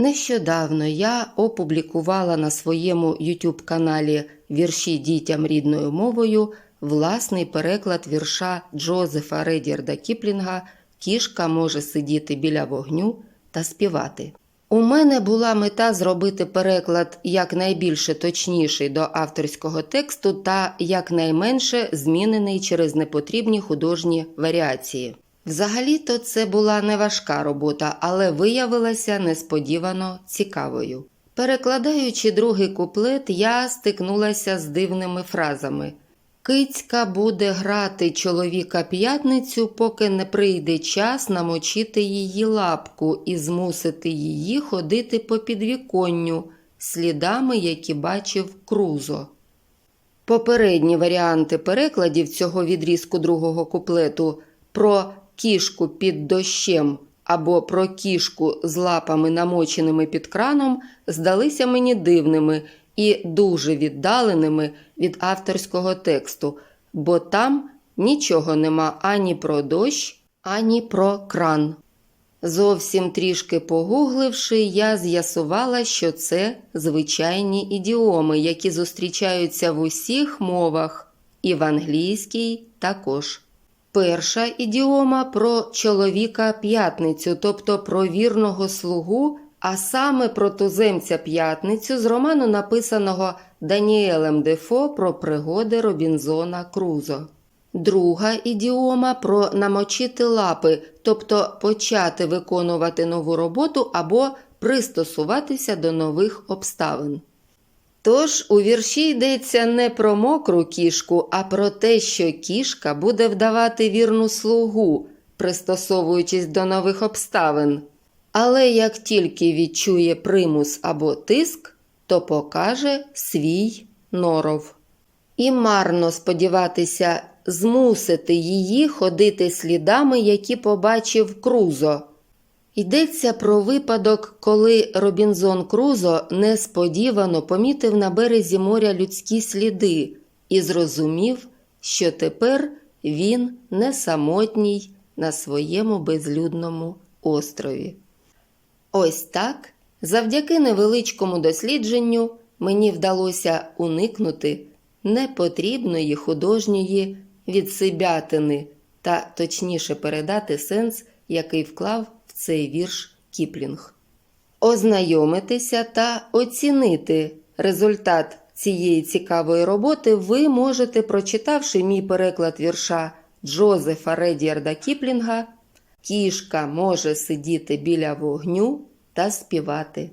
Нещодавно я опублікувала на своєму YouTube каналі Вірші дітям рідною мовою власний переклад вірша Джозефа Редірда Кіплінга Кішка може сидіти біля вогню та співати. У мене була мета зробити переклад якнайбільше точніший до авторського тексту та якнайменше змінений через непотрібні художні варіації. Взагалі-то це була не важка робота, але виявилася несподівано цікавою. Перекладаючи другий куплет, я стикнулася з дивними фразами. Кицька буде грати чоловіка п'ятницю, поки не прийде час намочити її лапку і змусити її ходити по підвіконню, слідами, які бачив Крузо. Попередні варіанти перекладів цього відрізку другого куплету про кішку під дощем або про кішку з лапами намоченими під краном здалися мені дивними і дуже віддаленими від авторського тексту, бо там нічого нема ані про дощ, ані про кран. Зовсім трішки погугливши, я з'ясувала, що це звичайні ідіоми, які зустрічаються в усіх мовах, і в англійській також. Перша ідіома про чоловіка п'ятницю, тобто про вірного слугу, а саме про туземця п'ятницю з роману, написаного Даніелем Дефо про пригоди Робінзона Крузо. Друга ідіома про намочити лапи, тобто почати виконувати нову роботу або пристосуватися до нових обставин. Тож у вірші йдеться не про мокру кішку, а про те, що кішка буде вдавати вірну слугу, пристосовуючись до нових обставин. Але як тільки відчує примус або тиск, то покаже свій норов. І марно сподіватися змусити її ходити слідами, які побачив Крузо. Йдеться про випадок, коли Робінзон Крузо несподівано помітив на березі моря людські сліди і зрозумів, що тепер він не самотній на своєму безлюдному острові. Ось так, завдяки невеличкому дослідженню, мені вдалося уникнути непотрібної художньої відсибятини та точніше передати сенс, який вклав в цей вірш Кіплінг. Ознайомитися та оцінити результат цієї цікавої роботи ви можете, прочитавши мій переклад вірша Джозефа Редіарда Кіплінга Кішка може сидіти біля вогню та співати.